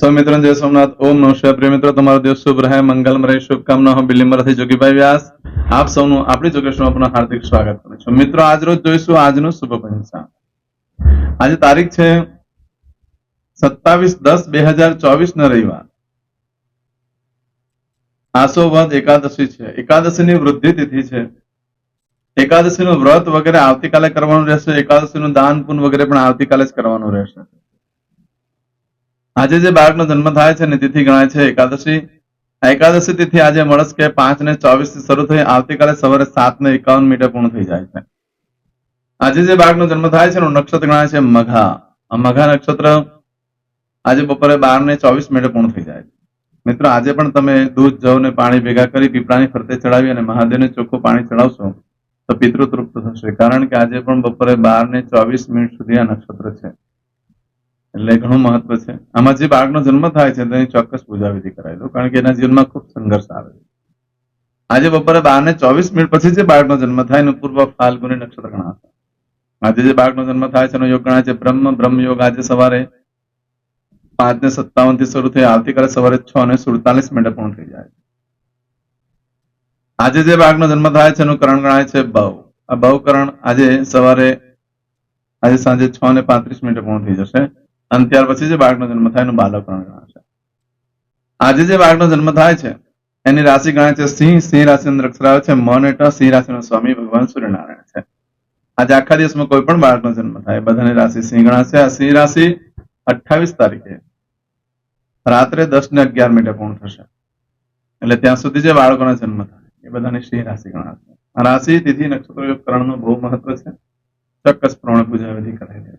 સૌ જય સોમનાથ, ઓમ નમઃ પ્રિય મિત્રો, તમારો દિવસ શુભ રહે, મંગલમ શુભકામના હું, બિલીમરથી જોગીભાઈ વ્યાસ. આપ સૌનું આપણી જોગેશમાં આપનું હાર્દિક સ્વાગત કરું છું. મિત્રો, આજ રોજ જોઈશું આજનું શુભ પંચાંગ. આજે તારીખ છે સત્તાવીસ દસ બે હજાર ચોવીસ ના રવિવાર. આસો વધ એકાદશી છે. એકાદશીની વૃદ્ધિ તિથિ છે. એકાદશીનું વ્રત વગેરે આવતીકાલે કરવાનું રહેશે. એકાદશીનું દાન પુન વગેરે પણ આવતીકાલે જ કરવાનું રહેશે. આજે જે બાળકનો જન્મ થાય છે ને તિથિ ગણાય છે એકાદશી. આ એકાદશી તિથિ આજે મળસ કે પાંચ ને ચોવીસથી શરૂ થઈ આવતીકાલે સવારે સાત ને એકાવન મીટર પૂર્ણ થઈ જાય છે. આજે જે બાળકનો જન્મ થાય છે એનું નક્ષત્ર ગણાય છે મઘા. મઘા નક્ષત્ર આજે બપોરે બાર ને ચોવીસ મિનિટે પૂર્ણ થઈ જાય છે. મિત્રો, આજે પણ તમે દૂધ જવ ને પાણી ભેગા કરી પીપળાની ફરતે ચડાવી અને મહાદેવને ચોખ્ખું પાણી ચડાવશો, તો પિતૃ તૃપ્ત થશે. કારણ કે આજે પણ બપોરે બાર ને ચોવીસ મિનિટ સુધી આ નક્ષત્ર છે. એટલે ઘણું મહત્વ છે. આમાં જે બાળકનો જન્મ થાય છે, તેની ચોક્કસ પૂજા વિધિ કરાવી દો કારણ કે એના જીવનમાં ખૂબ સંઘર્ષ આવે છે. આજે બપોરે બાર ને ચોવીસ મિનિટ પછી જે બાળકનો જન્મ થાય એનું પૂર્વ ફાલ્ગુની નક્ષત્ર ગણાશે. આજે જે બાળકનો જન્મ થાય છે, એનો યોગ ગણાય છે. બ્રહ્મ બ્રહ્મ યોગ આજે સવારે પાંચ ને સત્તાવનથી શરૂ થઈ આવતીકાલે સવારે છ ને સુડતાલીસ મિનિટે પૂર્ણ થઈ જાય આજે જે બાળકનો જન્મ થાય છે, એનું કરણ ગણાય છે બહુ. આ બહુ કરણ આજે સવારે, આજે સાંજે છ ને પાંત્રીસ મિનિટે પૂર્ણ થઈ જશે. અને ત્યાર પછી જે બાળકનો જન્મ થાય એનું બાલકરણ છે. આજે જે બાળકનો જન્મ થાય છે, એની રાશિ ગણાય છે સિંહ. સિંહ રાશિ અંદર અક્ષર આવે છે મન એટલે સિંહ રાશિનો સ્વામી ભગવાન સૂર્યનારાયણ છે. આજે આખા દિવસમાં કોઈ પણ બાળકનો જન્મ થાય, બધાની રાશિ સિંહ ગણાશે. આ સિંહ રાશિ અઠ્ઠાવીસ તારીખે રાત્રે દસ ને અગિયાર મિનિટે પૂર્ણ થશે. એટલે ત્યાં સુધી જે બાળકોના જન્મ થાય, એ બધાની સિંહ રાશિ ગણાશે. રાશિ, તિથિ, નક્ષત્ર કરણ કરણનું બહુ મહત્વ છે. ચોક્કસ પ્રમાણે પૂજા વિધિ કરાય છે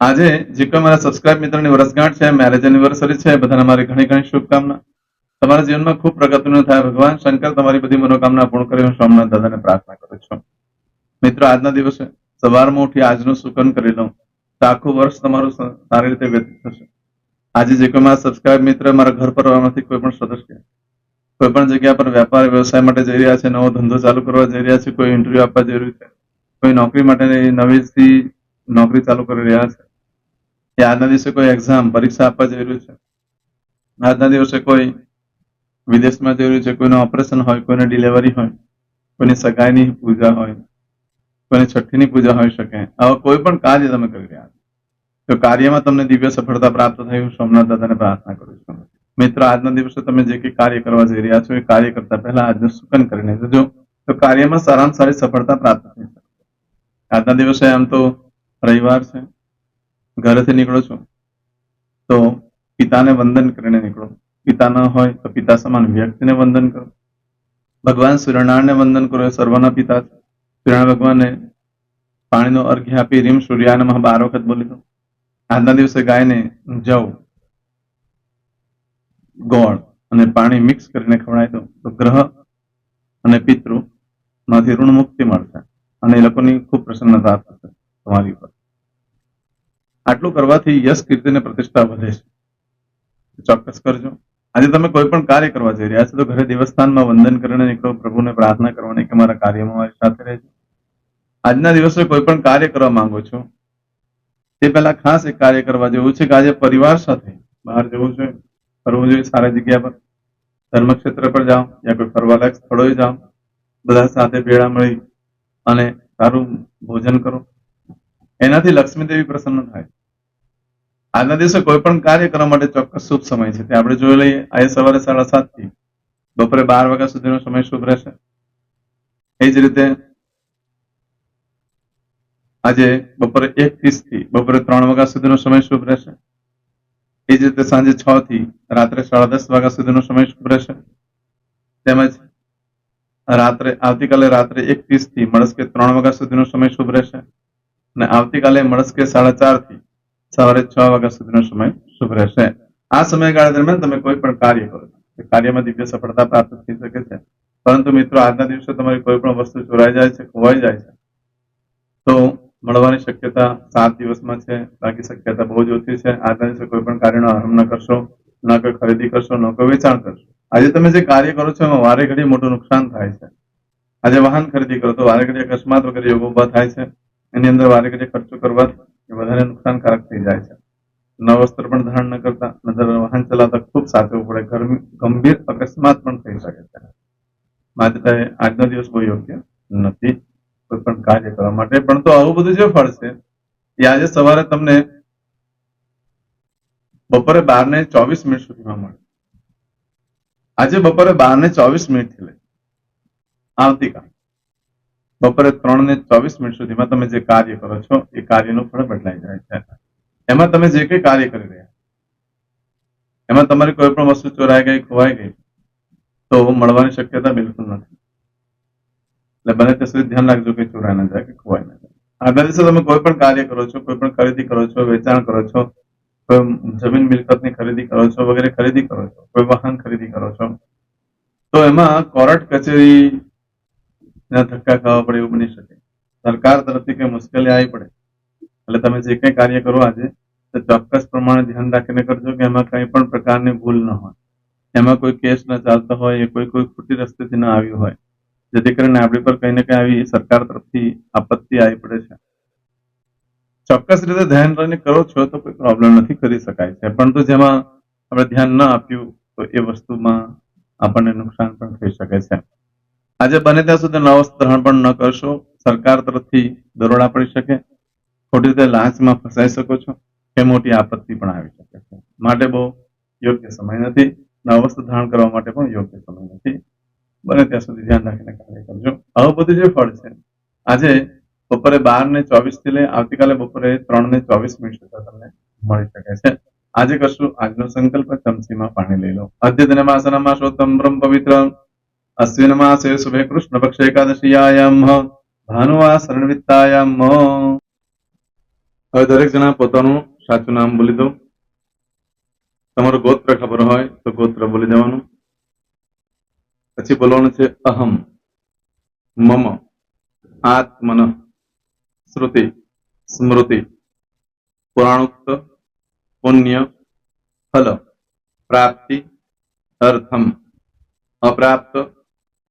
આજે જે કોઈ મારા સબસ્ક્રાઇબ મિત્રની વર્ષગાંઠ છે મેરેજ એનિવર્સરી છે, બધાને મારી ઘણી ઘણી શુભકામના. તમારા જીવનમાં ખૂબ પ્રગતિનું થાય. ભગવાન શંકર, તમારી બધી મનોકામના પૂર્ણ કરી હું સોમનાથ દાદાને પ્રાર્થના કરું છું. મિત્રો, આજના દિવસે સવારમાં ઉઠી આજનું સુકન કરી લઉં. તો આખું વર્ષ તમારું સારી રીતે વ્યતીત થશે. આજે જે કોઈ મારા સબસ્ક્રાઇબ મિત્ર મારા ઘર પરિવારમાંથી કોઈ પણ સદસ્ય, કોઈ પણ જગ્યા પર વેપાર, વ્યવસાય માટે જઈ રહ્યા છે, નવો ધંધો ચાલુ કરવા જઈ રહ્યા છે, કોઈ ઇન્ટરવ્યુ આપવા જઈ છે, કોઈ નોકરી માટેની નવીથી નોકરી ચાલુ કરી રહ્યા છે કે આજના દિવસે કોઈ એક્ઝામ પરીક્ષા આપવા જઈ છે? આજના દિવસે કોઈ વિદેશમાં જઈ છે? કોઈનું ઓપરેશન હોય, કોઈને ડિલિવરી હોય, કોઈની સગાઈની પૂજા હોય, કોઈની છઠ્ઠીની પૂજા હોઈ શકે. આવા કોઈ પણ કાર્ય તમે કરી રહ્યા છો. તો કાર્યમાં તમને દિવ્ય સફળતા પ્રાપ્ત થઈ. હું સોમનાથ દાદાને પ્રાર્થના કરું છું. મિત્રો, આજના દિવસે તમે જે કંઈ કાર્ય કરવા જઈ રહ્યા છો, એ કાર્ય કરતા પહેલા આજનું સુકન કરીને જજો. તો કાર્યમાં સારામાં સારી સફળતા પ્રાપ્ત થઈ શકે. આજના દિવસે આમ તો રવિવાર છે. ઘરેથી નીકળો છો, તો પિતાને વંદન કરીને નીકળો. પિતા ન હોય તો પિતા સમાન વ્યક્તિને વંદન કરો. ભગવાન સૂર્યનારાયણને વંદન કરો, એ સર્વના પિતા છે. સૂર્યનારાયણ ભગવાને પાણીનો અર્ઘ્ય આપી રીમ સૂર્યાને મહા બાર વખત બોલી દો આજના દિવસે ગાયને જવ, ગોળ અને પાણી મિક્સ કરીને ખવડાવી દો તો ગ્રહ અને પિતૃ માંથી ઋણ મુક્તિ મળશે અને એ લોકોની ખૂબ પ્રસન્નતા થશે તમારી ઉપર. આટલું કરવાથી યશ કીર્તિ ને પ્રતિષ્ઠા વધે છે. ચોક્કસ કરજો. આજે તમે કોઈ પણ કાર્ય કરવા જઈ રહ્યા છો તો ઘરે દેવસ્થાનમાં વંદન કરીને નીકળો, પ્રભુને પ્રાર્થના કરવાની કે મારા કાર્યમાં મારી સાથે રહેજો. આજના દિવસે કોઈ પણ કાર્ય કરવા માંગો છો, તે પહેલા ખાસ એક કાર્ય કરવા જેવું છે કે આજે પરિવાર સાથે બહાર જવું જોઈએ. ફરવું જોઈએ સારી જગ્યા પર. ધર્મક્ષેત્ર પર જાઓ યા કોઈ ફરવાલાયક સ્થળોએ જાઓ. બધા સાથે ભેળા મળી અને સારું ભોજન કરો. એનાથી લક્ષ્મીદેવી પ્રસન્ન થાય. આજના દિવસે કોઈ પણ કાર્ય કરવા માટે ચોક્કસ શુભ સમય છે. તે આપણે જોઈ લઈએ. આજે સવારે સાડા સાતથી. બપોરે બાર વાગ્યા સુધીનો સમય શુભ રહેશે. એ જ રીતે આજે બપોરે એક ત્રીસથી બપોરે ત્રણ વાગ્યા સુધીનો સમય શુભ રહેશે. એ જ રીતે સાંજે છ થી રાત્રે સાડા દસ વાગ્યા સુધીનો સમય શુભ રહેશે. તેમજ રાત્રે, આવતીકાલે રાત્રે એક ત્રીસથી મળસ્કે ત્રણ વાગ્યા સુધીનો સમય શુભ રહેશે. અને આવતીકાલે મળસ્કે સાડા ચારથી સવારે છ વાગ્યા સુધીનો સમય શુભ રહેશે. આ સમયગાળા દરમિયાન તમે કોઈ પણ કાર્ય કરો તે કાર્યમાં દિવ્ય સફળતા પ્રાપ્ત થઈ શકે છે. પરંતુ મિત્રો, આજના દિવસે તમારી કોઈ પણ વસ્તુ ચોરાઈ જાય છે, ખોવાઈ જાય છે, તો મળવાની શક્યતા સાત દિવસમાં છે. બાકી શક્યતા બહુ જ ઓછી છે. આજના દિવસે કોઈ પણ કાર્યનો આરંભ ન કરશો, ન કોઈ ખરીદી કરશો, ન કોઈ વેચાણ કરશો. આજે તમે જે કાર્ય કરો છો એમાં વારે ઘડી મોટું નુકસાન થાય છે. આજે વાહન ખરીદી કરો તો વારે ઘડી અકસ્માત વગેરે યોગ ઊભા થાય છે. એની અંદર વારે ઘડી ખર્ચો કરવાથી વધારે નુકસાનકારક થઈ જાય છે. નવ વસ્ત્ર પણ ધારણ ન કરતા, નજર વાહન ચલાવતા ખૂબ સાચવું પડે. ગંભીર અકસ્માત પણ થઈ શકે છે. માટે આજનો દિવસ બહુ યોગ્ય નથી, કોઈ પણ કાર્ય કરવા માટે. પણ તો આવું બધું જે ફળ છે, એ આજે સવારે તમને બપોરે બાર ને ચોવીસ મિનિટ સુધીમાં મળે. આજે બપોરે બાર ને ચોવીસ મિનિટથી લઈ આવતીકાલ. બપોરે ત્રણ ને ચોવીસ મિનિટ સુધીમાં તમે જે કાર્ય કરો છો, એ કાર્યનું ફળ બદલાઈ જાય છે. એમાં તમે જે કંઈ કાર્ય કરી રહ્યા એમાં તમારી કોઈ પણ વસ્તુ ચોરાઈ ગઈ, ખોવાઈ ગઈ, તો મળવાની શક્યતા બિલકુલ નથી. એટલે બને ત્યાં સુધી ધ્યાન રાખજો કે ચોરાઈ ના જાય કે ખોવાઈ ના જાય. આગળ દિવસે તમે કોઈ પણ કાર્ય કરો છો, કોઈ પણ ખરીદી કરો છો, વેચાણ કરો છો, કોઈ જમીન મિલકતની ખરીદી કરો છો, વગેરે ખરીદી કરો છો, કોઈ વાહન ખરીદી કરો છો, તો એમાં કોર્ટ કચેરી ના ધક્કા ખાવા પડે એવું બની શકે. સરકાર તરફથી કઈ મુશ્કેલી આવી પડે. એટલે તમે જે કંઈ કાર્ય કરો આજે, તો ચોક્કસ પ્રમાણે ધ્યાન રાખીને કરજો કે એમાં કંઈ પણ પ્રકારની ભૂલ ન હોય. એમાં કોઈ કેસ ન ચાલતો હોય, એ કોઈ કોઈ ખોટી રસ્તેથી ન આવ્યું હોય. જેથી કરીને આપણી પર કંઈ ને કંઈ આવી સરકાર તરફથી આપત્તિ આવી પડે છે. ચોક્કસ રીતે ધ્યાન રહીને કરો છો તો કોઈ પ્રોબ્લેમ નથી કરી શકાય છે. પરંતુ જેમાં આપણે ધ્યાન ન આપ્યું, તો એ વસ્તુમાં આપણને નુકસાન પણ થઈ શકે છે. આજે બને ત્યાં સુધી નવ પણ ન કરશો. સરકાર તરફથી દરોડા પડી શકે. ખોટી રીતે લાંચમાં ફસાઈ શકો છો. કે મોટી આપત્તિ પણ આવી શકે છે. માટે બહુ યોગ્ય સમય નથી. નવ ધારણ કરવા માટે પણ યોગ્ય સમય નથી. બને ત્યાં સુધી ધ્યાન રાખીને કાર્ય કરજો. આવું બધું જે ફળ છે. આજે બપોરે બાર ને ચોવીસથી લઈ આવતીકાલે બપોરે ત્રણ ને ચોવીસ મિનિટ સુધી તમને મળી શકે છે. આજે કરશું આજનો સંકલ્પ. ચમચીમાં પાણી લઈ લો. તમ બ્રહ્મ પવિત્ર અશ્વિન માસે शुभे પક્ષ એકાદશીયાયામ ભાનુવા શરણવિત્તાયામ હવે દરેક જણા પોતાનું સાચું નામ બોલી દો તમારું ગોત્ર ખબર હોય તો ગોત્ર બોલી દેવાનું. પછી બોલવાનું છે અહમ, મમ, આત્મન, શ્રુતિ, સ્મૃતિ, પુરાણોક્ત, પુણ્ય, ફલ, પ્રાપ્તિ, અર્થમ, અપ્રાપ્ત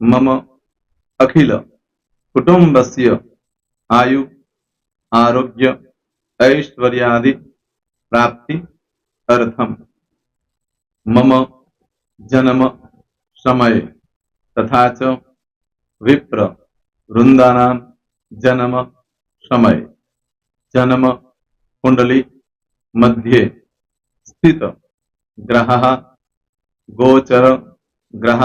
मम अखिल कुटुम्बस्य आयु आरोग्य ऐश्वर्यादि प्राप्ति अर्थम मम जन्म समय तथा च विप्र वृंदानां जन्म समय जन्म कुंडली मध्ये स्थित ग्रह गोचर ग्रह